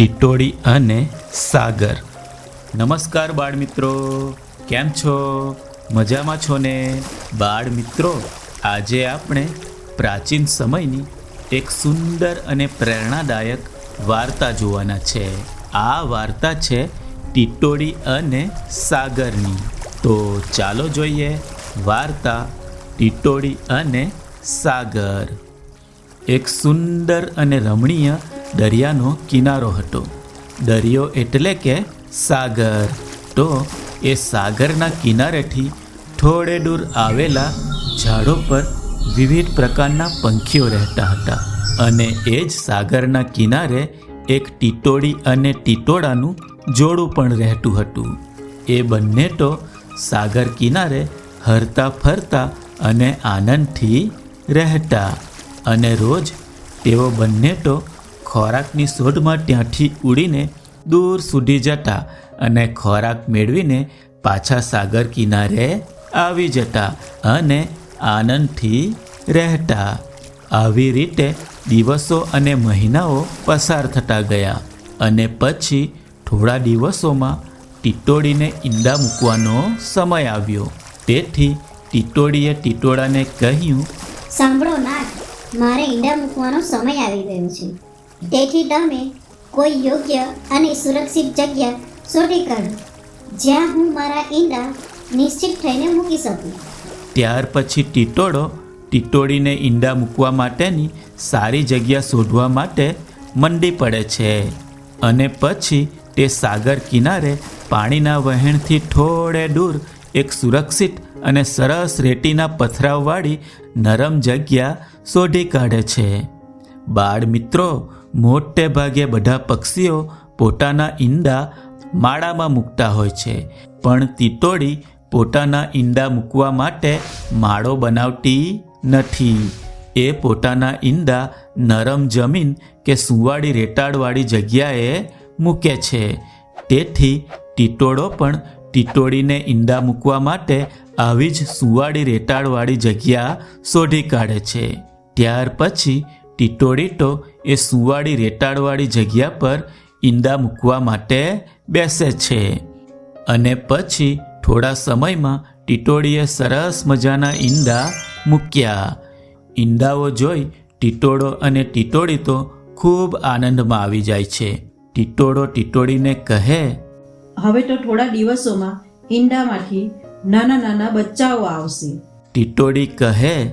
ટીટોડી અને સાગર. નમસ્કાર બાળ મિત્રો કેમ છો? મજામાં છો ને? બાળ મિત્રો આજે આપણે પ્રાચીન સમયની એક સુંદર અને પ્રેરણાદાયક વાર્તા જોવાના છે. આ વાર્તા છે ટીટોડી અને સાગરની. તો ચાલો જોઈએ વાર્તા ટીટોડી અને સાગર. એક સુંદર અને રમણીય દરિયાનો કિનારો હતો. દરિયો એટલે કે સાગર. તો એ સાગરના કિનારેથી થોડે દૂર આવેલા ઝાડો પર વિવિધ પ્રકારના પંખીઓ રહેતા હતા અને એ જ સાગરના કિનારે એક ટીટોડી અને ટીટોડાનું જોડું પણ રહેતું હતું. એ બંને તો સાગર કિનારે હરતા ફરતા અને આનંદથી રહેતા અને રોજ તેઓ બંને તો ખોરાકની શોધમાં ત્યાંથી ઉડીને દૂર સુધી જતા અને ખોરાક મેળવીને પાછા સાગર કિનારે આવી જતા અને આનંદથી રહેતા. આવી રીતે દિવસો અને મહિનાઓ પસાર થતા ગયા અને પછી થોડા દિવસોમાં ટીટોડીને ઈંડા મૂકવાનો સમય આવ્યો. તેથી ટીટોડીએ ટીટોડાને કહ્યું, સાંભળો નાથ, મારે ઈંડા મૂકવાનો સમય આવી ગયો છે. તેથી તમે કોઈ યોગ્ય અને સુરક્ષિત જગ્યા શોધી કાઢો, જ્યાં હું મારા ઈંડા નિશ્ચિત થઈને મૂકી શકું. ત્યાર પછી ટીટોડો ટીટોડીને ઈંડા મૂકવા માટેની સારી જગ્યા શોધવા માટે મંડી પડે છે અને પછી તે સાગર કિનારે પાણીના વહેણથી થોડે દૂર એક સુરક્ષિત અને સરસ રેતીના પથરાવવાળી નરમ જગ્યા શોધી કાઢે છે. બાળ મિત્રો મોટે ભાગે બધા પક્ષીઓ પોતાના ઈંડા માળામાં મૂકતા હોય છે. પણ તિતોડી પોતાના ઈંડા મૂકવા માટે માળો બનાવતી નથી. એ પોતાના ઈંડા નરમ જમીન કે સુંવાળી રેતાળવાળી જગ્યાએ મૂકે છે. તેથી ટીટોળો પણ ટીટોળીને ઈંડા મૂકવા માટે આવી જ સુંવાળી રેતાળવાળી જગ્યા શોધી કાઢે છે. ત્યાર પછી ટીટોડી તો એ સુંવાળી રેતાળવાળી જગ્યા પર ઈંડા મૂકવા માટે બેસે છે. અને પછી થોડા સમયમાં ટીટોડીએ સરસ મજાના ઈંડા મૂક્યા. ઈંડાઓ જોઈ ટીટોડો અને ટીટોડી તો ખૂબ આનંદમાં આવી જાય છે. ટીટોડો ટીટોડીને કહે હવે તો થોડા દિવસોમાં ઈંડામાંથી નાના નાના બચ્ચાઓ આવશે. ટીટોડી કહે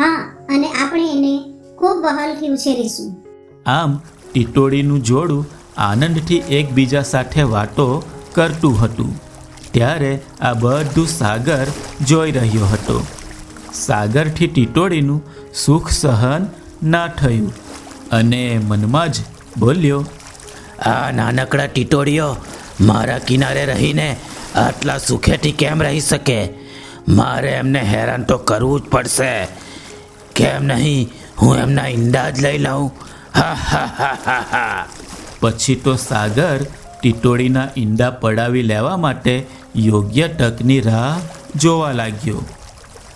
હા અને આપણે એને ખૂબ વહાલથી ઉછેરીશું આમ ટીટોડીનું જોડું આનંદથી એકબીજા સાથે વાતો કરતું હતું. ત્યારે આ બધું સાગર જોઈ રહ્યો હતો. સાગરથી ટીટોડીનું સુખ સહન ના થયું અને મનમાં જ બોલ્યો આ નાનકડા ટીટોડીઓ મારા કિનારે રહીને આટલા સુખેથી કેમ રહી શકે? મારે એમને હેરાન તો કરવું જ પડશે. કેમ નહીં હું એમના ઈંડા જ લઈ લઉં પછી તો સાગર ટીટોળીના ઈંડા પડાવી લેવા માટે યોગ્ય તકની રાહ જોવા લાગ્યો.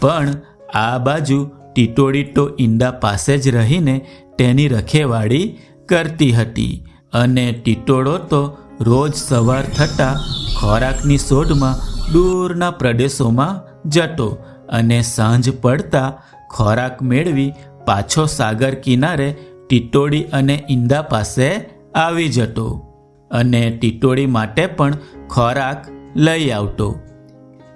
પણ આ બાજુ ટીટોડી તો ઈંડા પાસે જ રહીને તેની રખેવાળી કરતી હતી અને ટીટોડો તો રોજ સવાર થતાં ખોરાકની શોધમાં દૂરના પ્રદેશોમાં જતો અને સાંજ પડતા ખોરાક મેળવી પાછો સાગર કિનારે ટીટોડી અને ઈંડા પાસે આવી જતો અને ટીટોડી માટે પણ ખોરાક લઈ આવતો.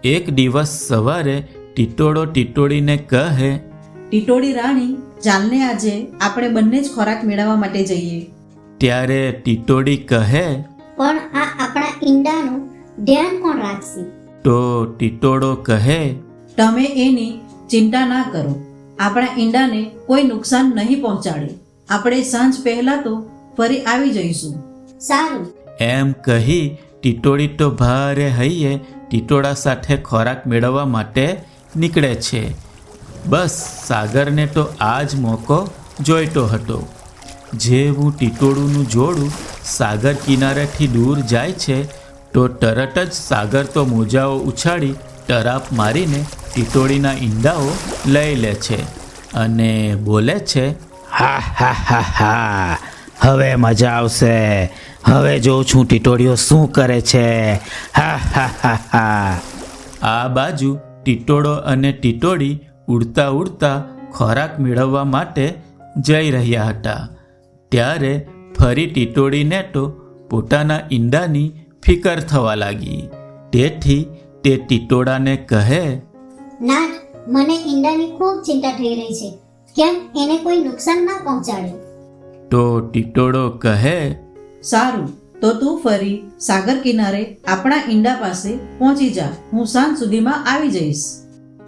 એક દિવસ સવારે ટીટોડો ટીટોડીને કહે ટીટોડી રાણી ચાલને આજે આપણે બંને જ ખોરાક મેળવવા માટે જઈએ. ત્યારે ટીટોડી કહે પણ આ આપણા ઈંડાનું ધ્યાન કોણ રાખશે? તો ટીટોડો કહે તમે એની ચિંતા ના કરો. આપણા ઈંડાને કોઈ નુકસાન નહીં પહોંચાડે. આપણે સાંજ પહેલા તો ફરી આવી જઈશું. સારું. એમ કહી ટીટોડી તો ભારે હૈયે ટીટોડા સાથે ખોરાક મેળવવા માટે નીકળે છે. બસ સાગરને તો આ જ મોકો જોઈતો હતો. જેવું ટીટોડુંનું જોડું સાગર કિનારેથી દૂર જાય છે તો તરત જ સાગર તો મોજાઓ ઉછાળી ટરાપ મારીને ટીટોડીના ઈંડાઓ લઈ લે છે અને બોલે છે, હા હા હા હા, હવે મજા આવશે. હવે જોઉં છું ટીટોળીઓ શું કરે છે. હા હા હા હા. આ બાજુ ટીટોડો અને ટીટોડી ઉડતા ઉડતા ખોરાક મેળવવા માટે જઈ રહ્યા હતા. ત્યારે ફરી ટીટોડીને તો પોતાના ઈંડાની ફિકર થવા લાગી. તેથી તે ટીટોડાને કહે ના મને ઈંડાની ખૂબ ચિંતા થઈ રહી છે. કેમ? એને કોઈ નુકસાન ના પહોંચાડે. તો ટીટોડો કહે સારું તો તું ફરી સાગર કિનારે આપણા ઈંડા પાસે પહોંચી જા. હું સાંજ સુધીમાં આવી જઈશ.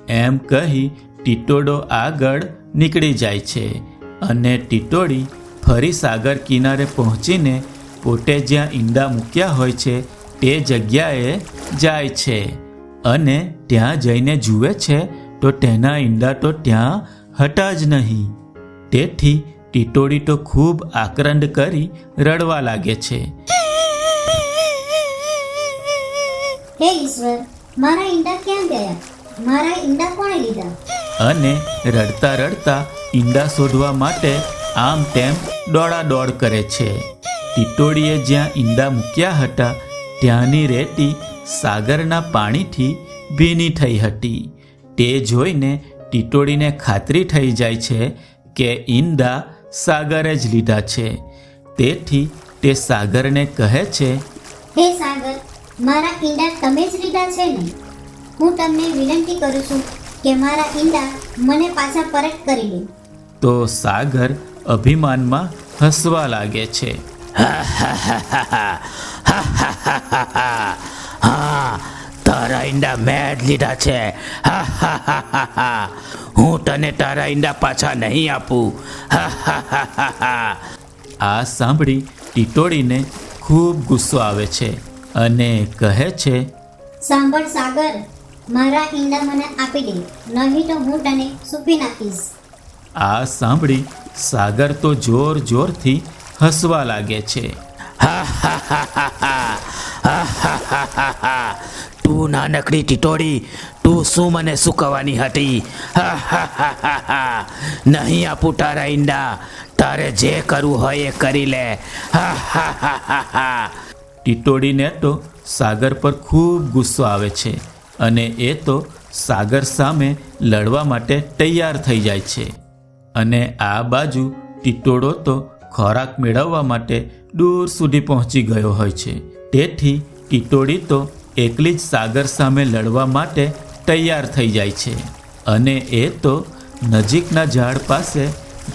એમ કહી ટીટોડો આગળ નીકળી જાય છે અને ટીટોડી ફરી સાગર કિનારે પહોંચીને પોતે જ્યાં ઈંડા મૂક્યા હોય છે તે જગ્યાએ જાય છે. અને ત્યાં જઈને જુએ છે તો તેના ઈંડા તો ત્યાં હતા જ નહીં. તેથી ટીટોડી તો ખૂબ આક્રંદ કરી રડવા લાગે છે. હે ઈશ્વર મારા ઈંડા ક્યાં ગયા? મારા ઈંડા કોણે લીધા? અને રડતા રડતા ઈંડા શોધવા માટે આમ તેમ દોડા દોડ કરે છે. ટીટોડીએ જ્યાં ઈંડા મૂક્યા હતા ત્યાંની રેતી સાગરના પાણીથી ભીની થઈ હતી. તે જોઈને ટીટોડીને ખાતરી થઈ જાય છે કે ઈંડા સાગરે જ લીધા છે. તેથી તે સાગરને કહે છે હે સાગર મારા ઈંડા તમે જ લીધા છે ને? હું તમને વિનંતી કરું છું કે મારા ઈંડા મને પાછા પરત કરી દે તો સાગર અભિમાનમાં હસવા લાગે છે. હા હા હા હા હા હા હા હા. હા તારા ઈંડા મેં જ લીધા છે. હું તને તારા ઈંડા પાછા નહીં આપું. આ સાંભળી ટીટોડીને ખૂબ ગુસ્સો આવે છે અને કહે છે સાંભળ સાગર મારા ઈંડા મને આપી દે નહીં તો હું તને સૂપી નાખીશ. આ સાંભળી સાગર તો જોર જોરથી હસવા લાગે છે. હા હા હા હા હા. તું નાનકડી ટીટોડી તું શું મને સુકવવાની હતી? નહીં આપું તારા ઈંડા, તારે જે કરવું હોય એ કરી લે. ટીટોડીને તો સાગર પર ખૂબ ગુસ્સો આવે છે અને એ તો સાગર સામે લડવા માટે તૈયાર થઈ જાય છે. અને આ બાજુ ટીટોડો તો ખોરાક મેળવવા માટે દૂર સુધી પહોંચી ગયો હોય છે. તેથી ટીટોડી તો એકલી જ સાગર સામે લડવા માટે તૈયાર થઈ જાય છે. અને એ તો નજીકના ઝાડ પાસે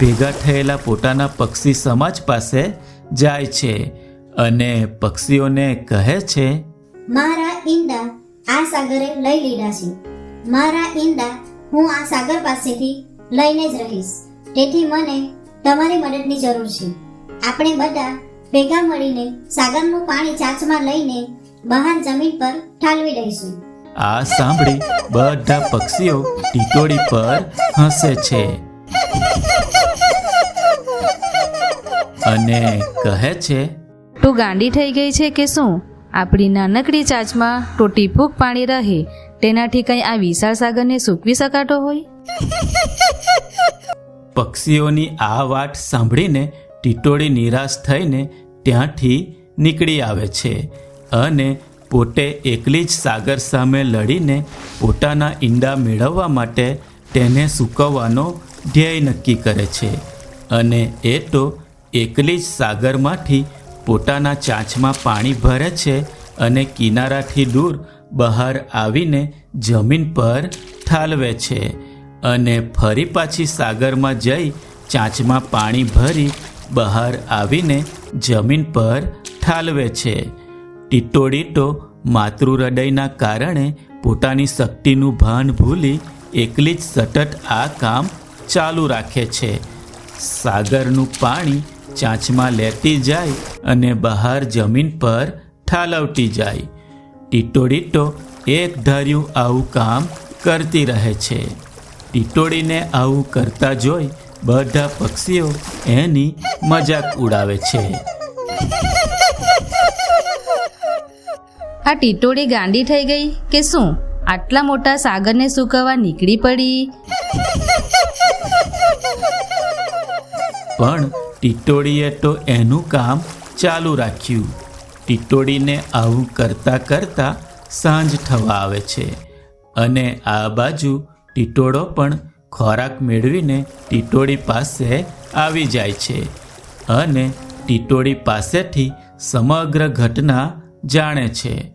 ભેગા થયેલા પોતાના પક્ષી સમાજ પાસે જાય છે અને પક્ષીઓને કહે છે, મારા ઈંડા આ સાગરે લઈ લીધા છે. મારા ઈંડા હું આ સાગર પાસેથી લઈને જ રહીશ. તેથી મને તમારી મદદની જરૂર છે. આપણે બધા ભેગા મળીને સાગરનું પાણી ચાંચમાં લઈને બહાર જમીન પર ઠાલવી દઈશું. આ સાંભળી બધા પક્ષીઓ ટીટોડી પર હસે છે. અને કહે છે તું ગાંડી થઈ ગઈ છે કે શું? આપણી નાનકડી ચાંચમાં તો ટીપુક પાણી રહે. તેનાથી કંઈ આ વિશાળ સાગરને સૂકવી શકાતો હોય? પક્ષીઓની આ વાત સાંભળીને ટીટોડી નિરાશ થઈને ત્યાંથી નીકળી આવે છે અને પોતે એકલી જ સાગર સામે લડીને પોતાના ઈંડા મેળવવા માટે તેને સૂકવવાનો ધ્યેય નક્કી કરે છે. અને એ તો એકલી જ સાગરમાંથી પોતાના ચાંચમાં પાણી ભરે છે અને કિનારાથી દૂર બહાર આવીને જમીન પર ઠાલવે છે. અને ફરી પાછી સાગરમાં જઈ ચાંચમાં પાણી ભરી બહાર આવીને જમીન પર ઠાલવે છે. ટીટોડીટો માતૃ હૃદયના કારણે પોતાની શક્તિનું ભાન ભૂલી એકલી જ સતત આ કામ ચાલુ રાખે છે. સાગરનું પાણી ચાંચમાં લેતી જાય અને બહાર જમીન પર ઠાલવતી જાય. ટીટોડીટો એક ધાર્યું આવું કામ કરતી રહે છે. ટીટોડીને આવું કરતા જોઈ બધા પક્ષીઓ એની મજાક ઉડાવે છે. આ ટીટોડી ગાંડી થઈ ગઈ કે શું? આટલા મોટા સાગરને સૂકવવા નીકળી પડી? પણ ટીટોડીએ તો એનું કામ ચાલુ રાખ્યું. ટીટોડીને આવું કરતા કરતા સાંજ થવા આવે છે. અને આ બાજુ ટીટોડો પણ ખોરાક મેળવીને ટીટોડી પાસે આવી જાય છે અને ટીટોડી પાસેથી સમગ્ર ઘટના જાણે છે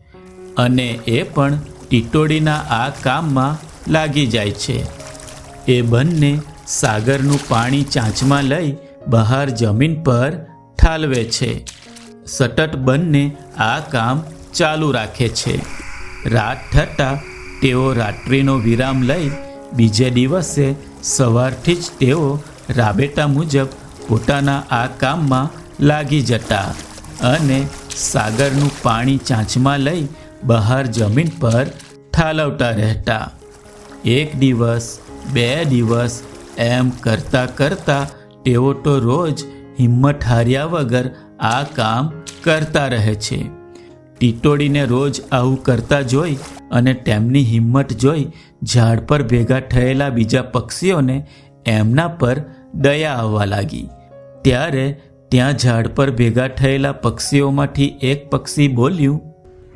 અને એ પણ ટીટોડીના આ કામમાં લાગી જાય છે. એ બંને સાગરનું પાણી ચાંચમાં લઈ બહાર જમીન પર ઠાલવે છે. સતત બંને આ કામ ચાલુ રાખે છે. રાત થતાં તેઓ રાત્રિનો વિરામ લઈ બીજે દિવસે સવારથી જ તેઓ રાબેટા મુજબ પોતાના આ કામમાં લાગી જતા અને સાગરનું પાણી ચાંચમાં લઈ બહાર જમીન પર ઠાલવતા રહેતા. એક દિવસ, બે દિવસ એમ કરતાં કરતાં તેઓ તો રોજ હિંમત હાર્યા વગર આ કામ કરતા રહે છે. ટીટોડીને રોજ આવું કરતા જોઈ અને તેમની હિંમત જોઈ ઝાડ પર ભેગા થયેલા બીજા પક્ષીઓને એમના પર દયા આવવા લાગી. ત્યારે ત્યાં ઝાડ પર ભેગા થયેલા પક્ષીઓમાંથી એક પક્ષી બોલ્યું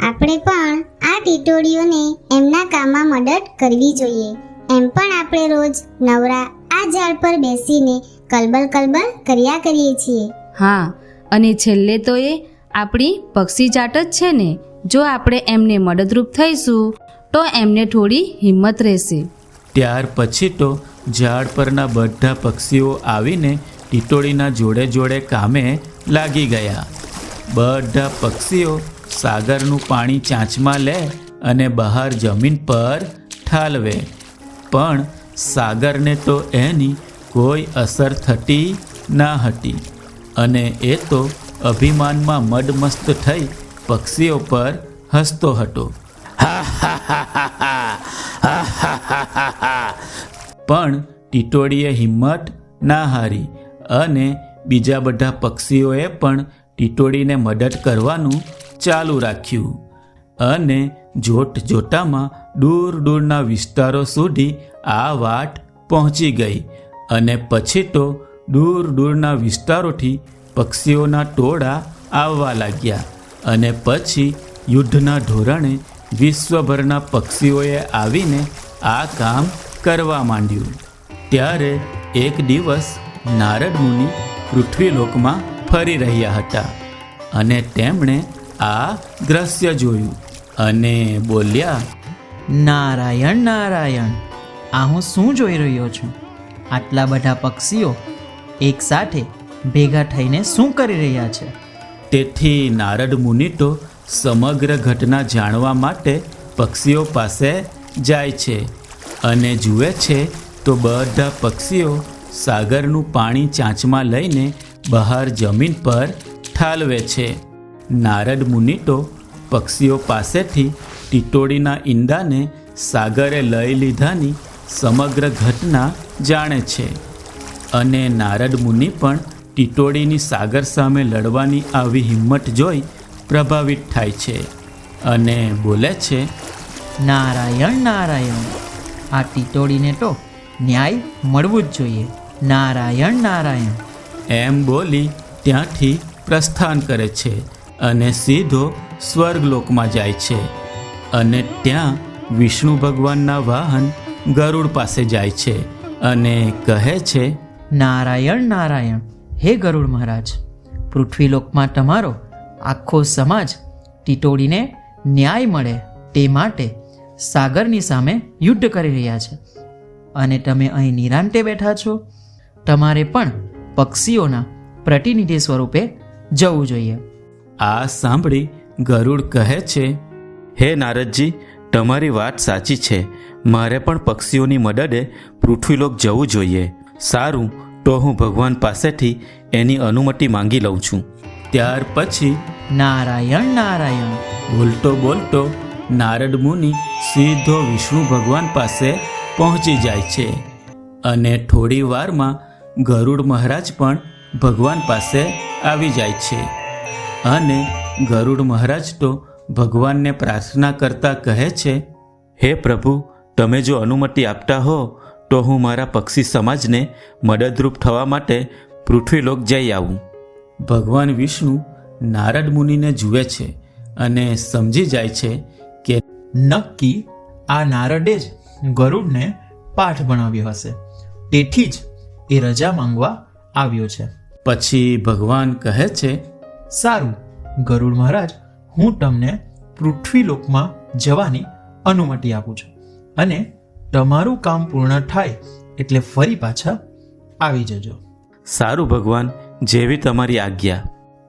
આપણે પણ આ ટીટોડીઓને એમના કામમાં મદદ કરવી જોઈએ. એમ પણ આપણે રોજ નવરા આ ઝાડ પર બેસીને કલબલ કલબલ કર્યા કરીએ છીએ. હા અને છેલ્લે તો એ આપણી પક્ષી જાત જ છે ને. જો આપણે એમને મદદરૂપ થઈશું તો એમને થોડી હિંમત રહેશે. ત્યાર પછી તો ઝાડ પરના બધા પક્ષીઓ આવીને ટીટોળીના જોડે જોડે કામે લાગી ગયા. બધા પક્ષીઓ સાગરનું પાણી ચાંચમાં લે અને બહાર જમીન પર ઠાલવે. પણ સાગરને તો એની કોઈ અસર થતી ના હતી અને એ તો અભિમાનમાં મદમસ્ત થઈ પક્ષીઓ પર હસતો હતો. પણ ટીટોડીએ હિંમત ના હારી અને બીજા બધા પક્ષીઓએ પણ ટીટોડીને મદદ કરવાનું ચાલુ રાખ્યું. અને જોટ જોટામાં દૂર દૂરના વિસ્તારો સુધી આ વાત પહોંચી ગઈ અને પછી તો દૂર દૂરના વિસ્તારોથી પક્ષીઓના ટોળા આવવા લાગ્યા અને પછી યુદ્ધના ધોરણે વિશ્વભરના પક્ષીઓએ આવીને આ કામ કરવા માંડ્યું. ત્યારે એક દિવસ નારદ મુનિ પૃથ્વીલોકમાં ફરી રહ્યા હતા અને તેમણે આ દ્રશ્ય જોયું અને બોલ્યા નારાયણ નારાયણ આ હું શું જોઈ રહ્યો છું? આટલા બધા પક્ષીઓ એકસાથે ભેગા થઈને શું કરી રહ્યા છે? તેથી નારદ મુનિ તો સમગ્ર ઘટના જાણવા માટે પક્ષીઓ પાસે જાય છે અને જુએ છે તો બધા પક્ષીઓ સાગરનું પાણી ચાંચમાં લઈને બહાર જમીન પર ઠાલવે છે. નારદ મુનિ તો પક્ષીઓ પાસેથી ટીટોડીના ઈંડાને સાગરે લઈ લીધાની સમગ્ર ઘટના જાણે છે અને નારદ મુનિ પણ ટીટોડીની સાગર સામે લડવાની આવી હિંમત જોઈ પ્રભાવિત થાય છે અને બોલે છે નારાયણ નારાયણ આ ટીટોળીને તો ન્યાય મળવું જ જોઈએ. નારાયણ નારાયણ. એમ બોલી ત્યાંથી પ્રસ્થાન કરે છે અને સીધો સ્વર્ગલોકમાં જાય છે અને ત્યાં વિષ્ણુ ભગવાનના વાહન ગરુડ પાસે જાય છે અને કહે છે નારાયણ નારાયણ હે ગરુડ મહારાજ પૃથ્વીલોકમાં તમારો આખો સમાજ ટીટોડીને ન્યાય મળે તે માટે સાગરની સામે યુદ્ધ કરી રહ્યા છે. અને તમે અહીં નિરાંતે બેઠા છો? તમારે પણ પક્ષીઓના પ્રતિનિધિ સ્વરૂપે જવું જોઈએ. આ સાંભળી ગરુડ કહે છે, હે નારદજી, તમારી વાત સાચી છે. મારે પણ પક્ષીઓની મદદે પૃથ્વીલોક જવું જોઈએ. સારું, તો હું ભગવાન પાસેથી એની અનુમતિ માંગી લઉં છું. ત્યાર પછી નારાયણ નારાયણ. બોલતો બોલતો નારદ મુનિ સીધો વિષ્ણુ ભગવાન પાસે પહોંચી જાય છે. અને થોડી વારમાં ગરુડ મહારાજ પણ ભગવાન પાસે આવી જાય છે. અને ગરુડ મહારાજ તો ભગવાનને પ્રાર્થના કરતા કહે છે હે પ્રભુ તમે જો અનુમતિ આપતા હો તો હું મારા પક્ષી સમાજને મદદરૂપ થવા માટે પૃથ્વીલોક જઈ આવું. ભગવાન વિષ્ણુ નારદ મુનિને જુએ છે અને સમજી જાય છે કે નક્કી આ નારદે જ ગરુડને પાઠ ભણાવ્યો હશે. તેથી જ એ રજા માંગવા આવ્યો છે. પછી ભગવાન કહે છે, સારું, ગરુડ મહારાજ, હું તમને પૃથ્વીલોકમાં જવાની અનુમતિ આપું છું અને તમારું કામ પૂર્ણ થાય એટલે ફરી પાછા આવી જજો. સારું ભગવાન જેવી તમારી આજ્ઞા.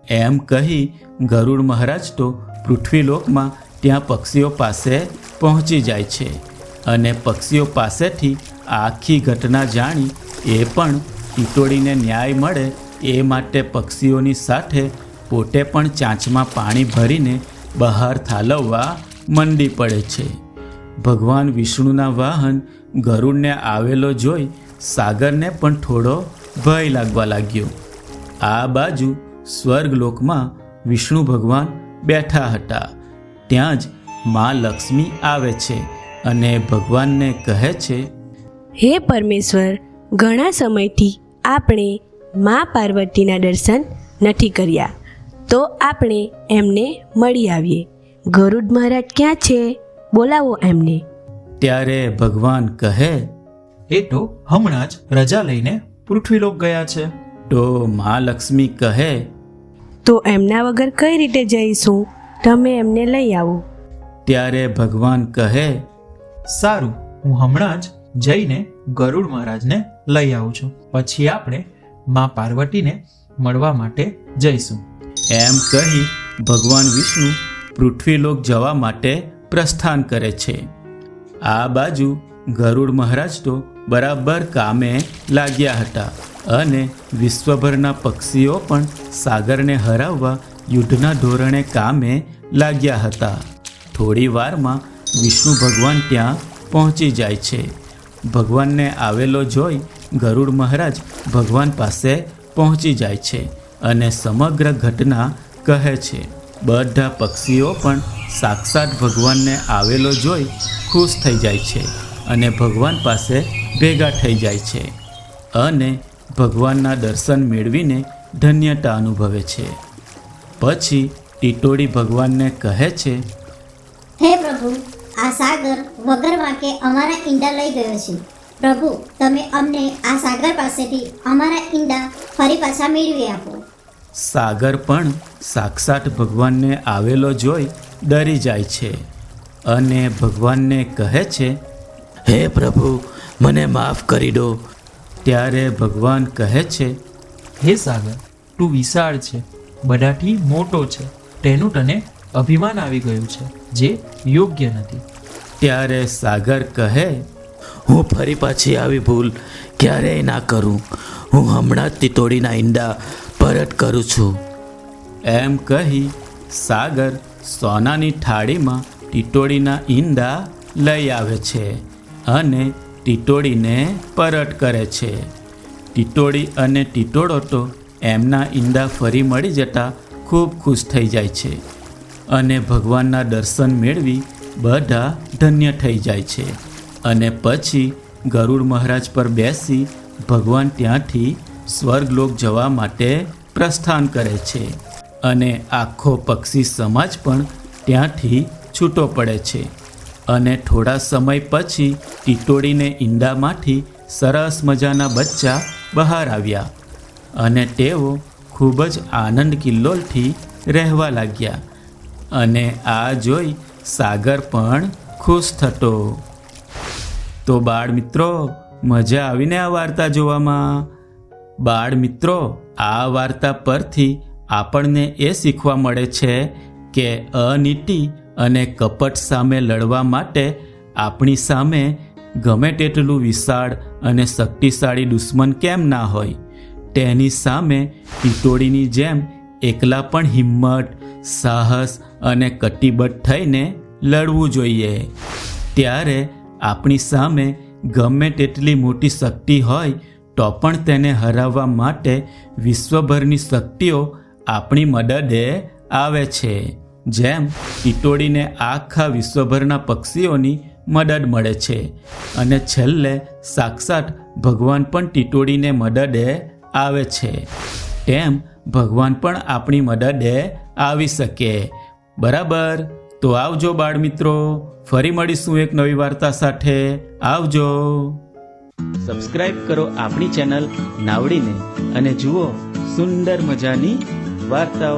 એમ કહી ગરુડ મહારાજ તો પૃથ્વીલોકમાં ત્યાં પક્ષીઓ પાસે પહોંચી જાય છે અને પક્ષીઓ પાસેથી આખી ઘટના જાણી એ પણ ટીટોળીને ન્યાય મળે એ માટે પક્ષીઓની સાથે પોતે પણ ચાંચમાં પાણી ભરીને બહાર થાલવવા મંડી પડે છે. ભગવાન વિષ્ણુના વાહન ગરુડને આવેલો જોઈ સાગરને પણ થોડો ભય લાગવા લાગ્યો. આ બાજુ સ્વર્ગલોકમાં વિષ્ણુ ભગવાન બેઠા હતા. ત્યાં જ મા લક્ષ્મી આવે છે અને ભગવાનને કહે છે હે પરમેશ્વર ઘણા સમયથી આપણે મા પાર્વતીના દર્શન નથી કર્યા. તો આપણે એમને મળી આવીએ. ગરુડ મહારાજ ક્યાં છે? બોલાવો એમને. ત્યારે ભગવાન કહે એ તો હમણાં જ રજા લઈને પૃથ્વીલોક ગયા છે. તો મા લક્ષ્મી કહે તો એમના વગર કઈ રીતે જઈશું? તમે એમને લઈ આવો. ત્યારે ભગવાન કહે સારું હું હમણાં જ જઈને ગરુડ મહારાજને લઈ આવું છું. પછી આપણે મા પાર્વતીને મળવા માટે જઈશું. એમ કહી ભગવાન વિષ્ણુ પૃથ્વીલોક જવા માટે પ્રસ્થાન કરે છે. આ બાજુ ગરુડ મહારાજ તો બરાબર કામે લાગ્યા હતા. અને વિશ્વભરના પક્ષીઓ પણ સાગરને હરાવવા યુદ્ધના ધોરણે કામે લાગ્યા હતા. થોડી વારમાં વિષ્ણુ ભગવાન ત્યાં પહોંચી જાય છે. ભગવાનને આવેલો જોઈ ગરુડ મહારાજ ભગવાન પાસે પહોંચી જાય છે અને સમગ્ર ઘટના કહે છે. બધા પક્ષીઓ પણ સાક્ષાત ભગવાનને આવેલો જોઈ ખુશ થઈ જાય છે અને ભગવાન પાસે ભેગા થઈ જાય છે. અને ભગવાનના દર્શન મેળવીને ધન્યતા અનુભવે છે. પછી ટીટોડી ભગવાનને કહે છે હે પ્રભુ આ સાગર વગર વાંકે અમારા ઈંડા લઈ ગયો છે. પ્રભુ તમે અમને આ સાગર પાસેથી અમારા ઈંડા ફરી પાછા મેળવી આપો. સાગર પણ સાક્ષાત ભગવાનને આવેલો જોઈ ડરી જાય છે અને ભગવાનને કહે છે હે પ્રભુ મને માફ કરી દો. ત્યારે ભગવાન કહે છે હે સાગર તું વિશાળ છે બધાથી મોટો છે તેનું તને અભિમાન આવી ગયું છે જે યોગ્ય નથી. ત્યારે સાગર કહે હું ફરી પાછી આવી ભૂલ ક્યારેય ના કરું. હું હમણાં જ તિતોડીના ઈંડા પરત કરું છું. એમ કહી સાગર સોનાની થાળીમાં તિતોડીના ઈંડા લઈ આવે છે અને ટીટોડીને પરત કરે છે. ટીટોળી અને ટીટોડો તો એમના ઈંડા ફરી મળી જતા ખૂબ ખુશ થઈ જાય છે અને ભગવાનના દર્શન મેળવી બધા ધન્ય થઈ જાય છે. અને પછી ગરુડ મહારાજ પર બેસી ભગવાન ત્યાંથી સ્વર્ગલોક જવા માટે પ્રસ્થાન કરે છે અને આખો પક્ષી સમાજ પણ ત્યાંથી છૂટો પડે છે. અને થોડા સમય પછી ટીટોડીને ઈંડામાંથી સરસ મજાના બચ્ચા બહાર આવ્યા અને તેઓ ખૂબ જ આનંદ કિલ્લોલથી રહેવા લાગ્યા અને આ જોઈ સાગર પણ ખુશ થતો. તો બાળ મિત્રો, મજા આવીને આ વાર્તા જોવામાં? બાળ મિત્રો, આ વાર્તા પરથી આપણને એ શીખવા મળે છે કે અનીતિ અને કપટ સામે લડવા માટે આપણી સામે ગમે તેટલું વિશાળ અને શક્તિશાળી દુશ્મન કેમ ના હોય. તેની સામે ટીટોડીની જેમ એકલા પણ હિંમત, સાહસ અને કટિબદ્ધ થઈને લડવું જોઈએ. ત્યારે આપણી સામે ગમે તેટલી મોટી શક્તિ હોય, તો પણ તેને હરાવવા માટે વિશ્વભરની શક્તિઓ આપણી મદદે આવે છે. જેમ ટીટોડીને આખા વિશ્વભરના પક્ષીઓની મદદ મળે છે. અને છેલ્લે સાક્ષાત ભગવાન પણ ટીટોડીને મદદે આવે છે. તેમ ભગવાન પણ આપણી મદદે આવી શકે. બરાબર? તો આવજો બાળ મિત્રો ફરી મળીશું એક નવી વાર્તા સાથે. આવજો. સબસ્ક્રાઇબ કરો આપણી ચેનલ નાવડીને અને જુઓ સુંદર મજાની વાર્તાઓ.